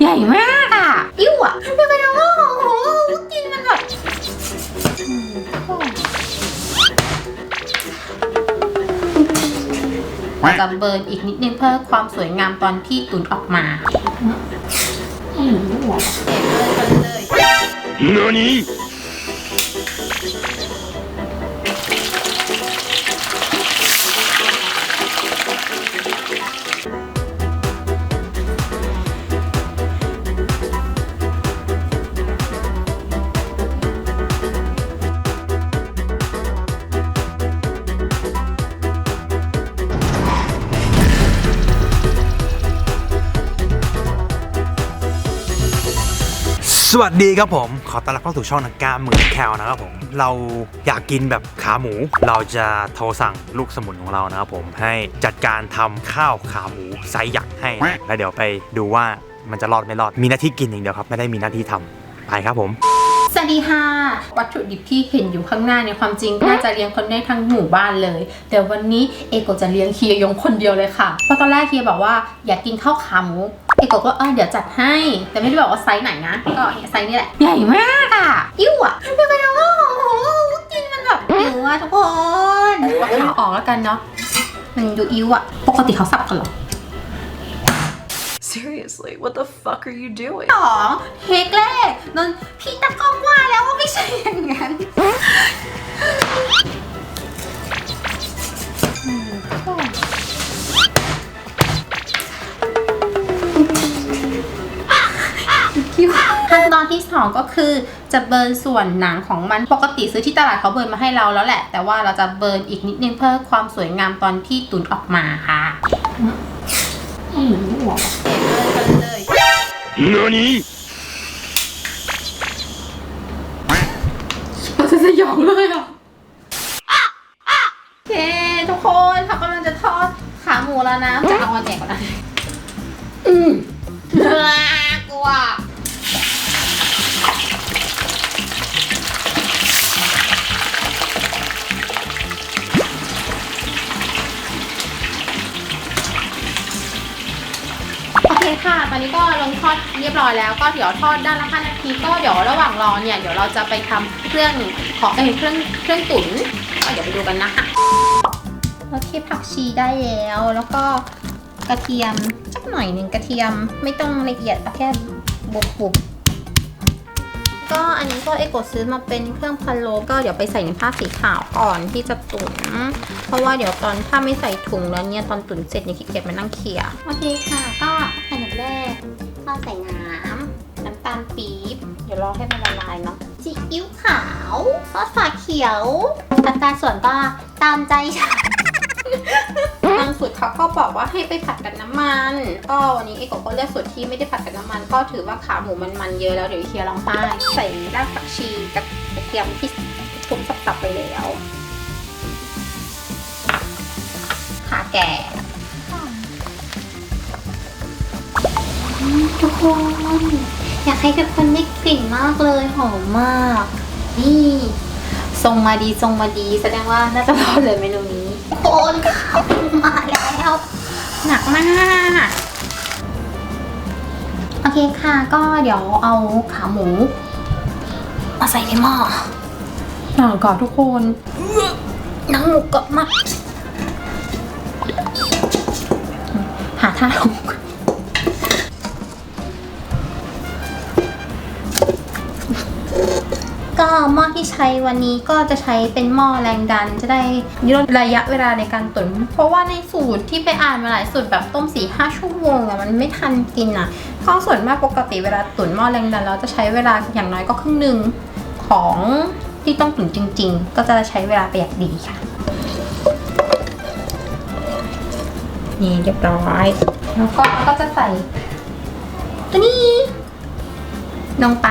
ใหญ่มากอะอิ่วอะเป็นไงว่าโอ้โหกินมันแบบอืมจะเบิร์นอีกนิดนึงเพื่อความสวยงามตอนที่ตุ๋นออกมาอืมหัวเด็ดเลยกันเลย何 สวัสดีครับผม ขอต้อนรับเข้าสู่ช่องนักกาหมือแคลนะครับผม เราอยากกินแบบขาหมู เราจะโทรสั่งลูกสมุนของเรานะครับผม ให้จัดการทำข้าวขาหมูไซส์ยักษ์ให้นะแล้วเดี๋ยวไปดูว่ามันจะรอดไม่รอด มีหน้าที่กินอย่างเดียวครับ ไม่ได้มีหน้าที่ทำไปครับผม สวัสดีค่ะ วัตถุดิบที่เห็นอยู่ข้างหน้าในยความจริง น่าจะเลี้ยงคนได้ทั้งหมู่บ้านเลย แต่วันนี้เอโกจะเลี้ยงเฮียยงคนเดียวเลยค่ะ เพราะตอนแรกเฮียบอกว่าอยากกินข้าวขาหมู เอโกะก็เออเดี๋ยวจัดให้ แต่ไม่ได้บอกว่าไซส์ไหนนะ ก็เนี่ยไซส์นี้แหละ ใหญ่มากอะอิ่วอะเป็นไงว่าโอ้โหกินมันแบบอิ่วอะทุกคนเอาขาออกแล้วกันเนาะ มันดูอิ่วอะ ปกติเขาสับกันเหรอ Seriously, what the fuck are you doing? สองเทคแรกนนพี่ตะกล้องว่าแล้วว่าไม่ใช่อย่างนั้นขั้น ตอนที่สองก็คือจะเบิร์นส่วนหนังของมันปกติซื้อที่ตลาดเขาเบิร์นมาให้เราแล้วแหละ แต่ว่าเราจะเบิร์นอีกนิดนึงเพื่อความสวยงามตอนที่ตุ๋นออกมาค่ะอืมหัวเด็ดเลยกันเลย何เราจะสยองเลยอะโอเคทุกคนเขากำลังจะทอดขาหมูแล้วนะจะเอามาแจกก่อนนะ อนนี้ก็ลงทอดเรียบร้อยแล้วก็เดี๋ยวทอดด้านละ5นาทีก็เดี๋ยวระหว่างรอเนี่ยเดี๋ยวเราจะไปทำเครื่องของเอ้ยเครื่องเครื่องตุ๋นก็เดี๋ยวไปดูกันนะคะโอเคผักชีได้แล้วแล้วก็กระเทียมสักหน่อยหนึ่งกระเทียมไม่ต้องละเอียดเอาแค่บุบบุบก็อันนี้ก็เอกดซื้อมาเป็นเครื่องพะโล้ก็เดี๋ยวไปใส่ในผ้าสีขาวก่อนที่จะตุ๋นเพราะว่าเดี๋ยวตอนถ้าไม่ใส่ถุงแล้วเนี่ยตอนตุ๋นเสร็จเนี่ยขี้เกียจมานั่งเขี่ยโอเคค่ะก็อันดับ แรกก็ใส่น้ำน้ำตาลปี๊บเดี๋ยวรอให้มันละลายเนาะซีอิ๊วขาวซอสฝาเขียว อัตราส่วนก็ตามใจฉันบางสูตรเขาก็บอกว่าให้ไปผัดกับน้ำมัน ก็วันนี้เอกก็เลือกสูตรที่ไม่ได้ผัดกับน้ำมัน ก็ถือว่าขาหมูมันมันๆเยอะแล้วเดี๋ยวเคียร์ลองป้ายใส่รากผักชีกับกระเทียมที่ทุบสับๆไปแล้วขาแก่ ทุกคน อยากให้ทุกคนได้กลิ่นมากเลยหอมมาก นี่ทรงมาดีทรงมาดี แสดงว่าน่าจะรอดเลยเมนูนี้โคนข้าวมาแล้วหนักมากโอเคค่ะก็เดี๋ยวเอาขาหมูมาใส่ในหม้อหนังก่อนทุกคนหนังหมูกรอบมากหาท่าลง ก็หม้อที่ใช้วันนี้ก็จะใช้เป็นหม้อแรงดัน จะได้ลดระยะเวลาในการตุ๋นเพราะว่าในสูตรที่ไปอ่านมาหลายสูตรแบบต้มสี่ห้าชั่วโมงอะมันไม่ทันกินอะข้าวส่วนมากปกติเวลาตุ๋นหม้อแรงดันเราจะใช้เวลาอย่างน้อยก็ครึ่งหนึ่งของที่ต้องตุ๋นจริง ๆ ก็จะใช้เวลาประหยัดดีค่ะ นี่เรียบร้อย แล้วก็ก็จะใส่ตัวนี้ลงไป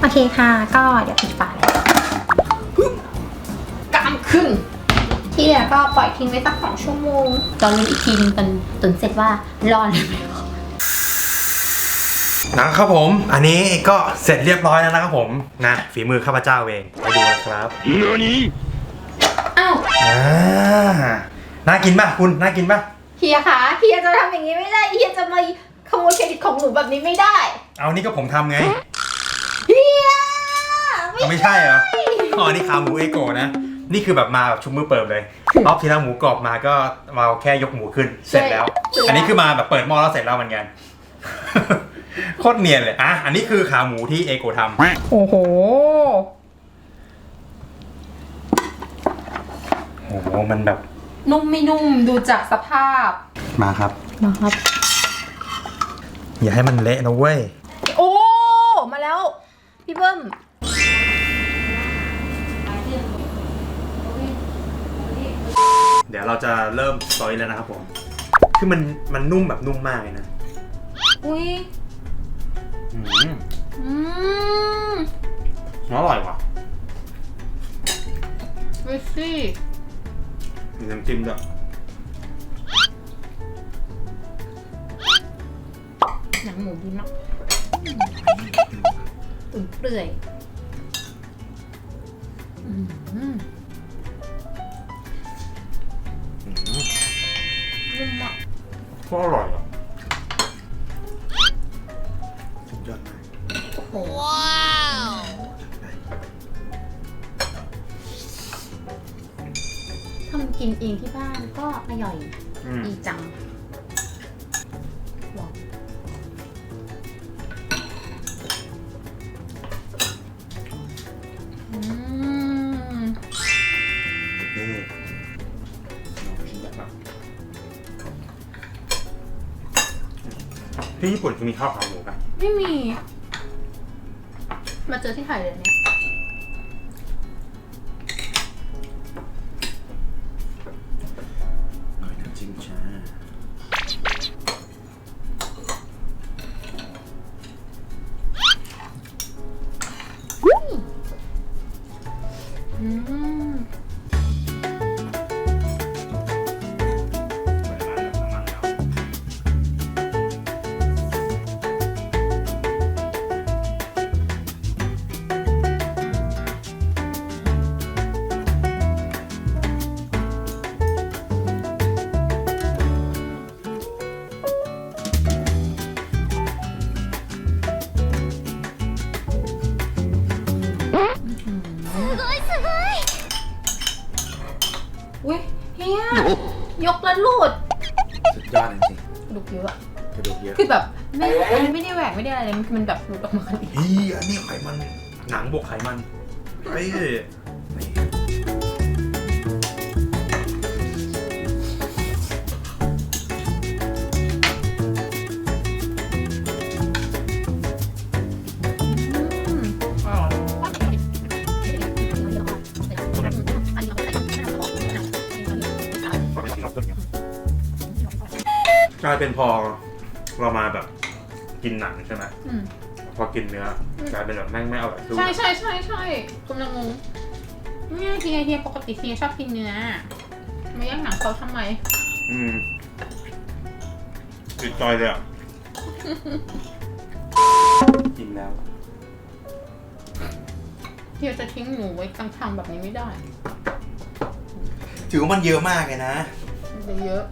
โอเคค่ะ ก็เดี๋ยวปิดฝาเลยกามขึ้น ที่เหลือก็ปล่อยทิ้งไว้สักสองชั่วโมงตอนรู้อีกทีนึงตอนตุนเสร็จว่ารอดเลยไหมนะครับผม อันนี้ก็เสร็จเรียบร้อยแล้วนะครับผมนะฝีมือข้าพเจ้าเองไปดูนะครับ何อ้าวอ่าน่ากินป่ะคุณน่ากินป่ะเฮียคะเฮียจะทำอย่างนี้ไม่ได้เฮียจะมาขโมยเครดิตของหนูแบบนี้ไม่ได้ เอานี่ก็ผมทำไงเฮีย ไม่เอาไม่ใช่เหรออ๋อนี่ขาหมูเอโกะนะ นี่คือแบบมาแบบชุบมือเปิบเลยรอบที่แล้วหมูกรอบมาก็มาแค่ยกหมูขึ้นเสร็จแล้ว อันนี้คือมาแบบเปิดหม้อแล้วเสร็จแล้วเหมือนกันโคตรเนียนเลยอะอันนี้คือขาหมูที่เอโกะทำโอ้โหโอ้โหมันแบบ นุ่มไม่นุ่มดูจากสภาพ มาครับ มาครับ อย่าให้มันเละนะเว้ย โอ้ มาแล้ว พี่เบิ้ม เดี๋ยวเราจะเริ่มซอยแล้วนะครับผม คือมันมันนุ่มแบบนุ่มมากเลยนะอุ้ยอืมอืมอร่อยว่ะวิซี่มีน้ำจิ้มด้วยหนังหมูดีมากตุ๋นเปื่อย ก็อร่อยอะสุดยอดมากโอ้โหทำกินเองที่บ้านก็อร่อยอืม ดีจังว้าว ที่ญี่ปุ่นจะมีข้าวขาหมูปะไม่มี มาเจอที่ไทยเลยเนี่ย ระดูกเยอะคือแบบไม่ไม่ได้แหวกไม่ได้อะไรเลยมันแบบหลุดออกมาขนาดนี้เฮียนี่ไขมันหนังบวกไขมันไอ้นี่อืมกลายเป็นพอ เรามาแบบกินหนังใช่ไหมอืมพอกินเนื้อกลายเป็นแบบแม่งไม่อร่อยสู้ใช่ใช่ใช่ใช่กำลังงงเนี่ยเฮียเฮียปกติเฮียชอบกินเนื้อมาแย่งหนังเขาทำไม อืมติดใจเลยอะ กินแล้ว เฮียจะทิ้งหนูไว้กลางทางแบบนี้ไม่ได้ถือว่ามันเยอะมากเลยนะ มันจะเยอะ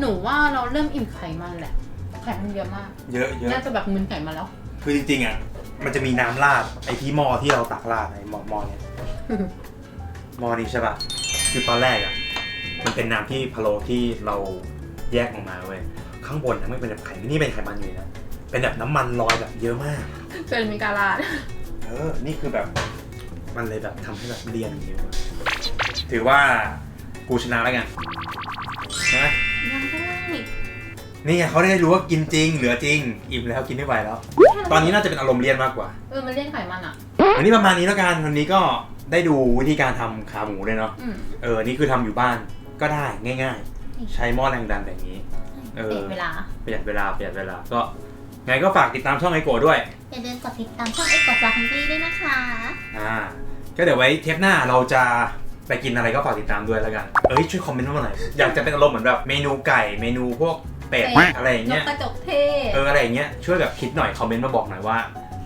หนูว่าเราเริ่มอิ่มไขมันแหละ ไขมันเยอะมาก เยอะเยอะน่าจะแบบมึนไขมันแล้ว คือจริงๆอะ มันจะมีน้ำราดไอที่หม้อที่เราตักราดไอหม้อหม้อเนี่ยหม้อนี้ใช่ป่ะ คือตอนแรกอะ มันเป็นน้ำที่พะโล้ที่เราแยกออกมาเว้ย ข้างบนนะไม่เป็นแบบไขมันนี่เป็นไขมันอยู่นะ เป็นแบบน้ำมันลอยแบบเยอะมากเกินมีการาด เออ นี่คือแบบ มันเลยแบบทำให้แบบเรียนอย่างนี้เว้ยถือว่ากูชนะแล้วกันนะยังได้ นี่ไงเขาได้รู้ว่ากินจริง เหลือจริง อิ่มแล้วกินไม่ไหวแล้ว ตอนนี้น่าจะเป็นอารมณ์เรียนมากกว่า เออมันเลี่ยนไขมันอะ วันนี้ประมาณนี้แล้วกันวันนี้ก็ได้ดูวิธีการทำขาหมูเลยเนาะ อืมเออ นี่คือทำอยู่บ้านก็ได้ง่ายๆ ใช้หม้อแรงดันแบบนี้ เออเด็กเวลา ประหยัดเวลาประหยัดเวลา ก็ไงก็ฝากติดตามช่องไอโกะด้วย อย่าลืมกดติดตามช่องเอ็กซ์กดซาฮังกี้ด้วยนะคะ อ่า ก็เดี๋ยวไว้เทปหน้าเราจะ ไปกินอะไรก็ฝากติดตามด้วยแล้วกัน เอ้ยช่วยคอมเมนต์มาหน่อย อยากจะเป็นอารมณ์เหมือนแบบเมนูไก่เมนูพวกเป็ดเป็ดอะไรอย่างนเงี้กยกระจกเทศเอออะไรอย่างเงี้ยช่วยแบบคิดหน่อยคอมเมนต์มาบอกหน่อยว่า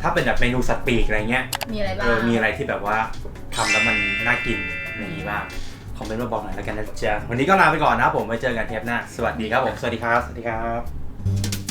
ถ้าเป็นแบบเมนูสัตว์ปีกอะไรเงี้ยมีอะไรบ้าเองอมีอะไรที่แบบว่าทำแล้วมันน่ากินอะไรอย่างงี้บ้างคอมเมนต์มาบอกหน่อยแล้วกันนะจ๊ะวันนี้ก็ลาไปก่อนนะครับผมไว้เจอกันเทปหน้าสวัสดีครับผมสวัสดีครับสวัสดีครับ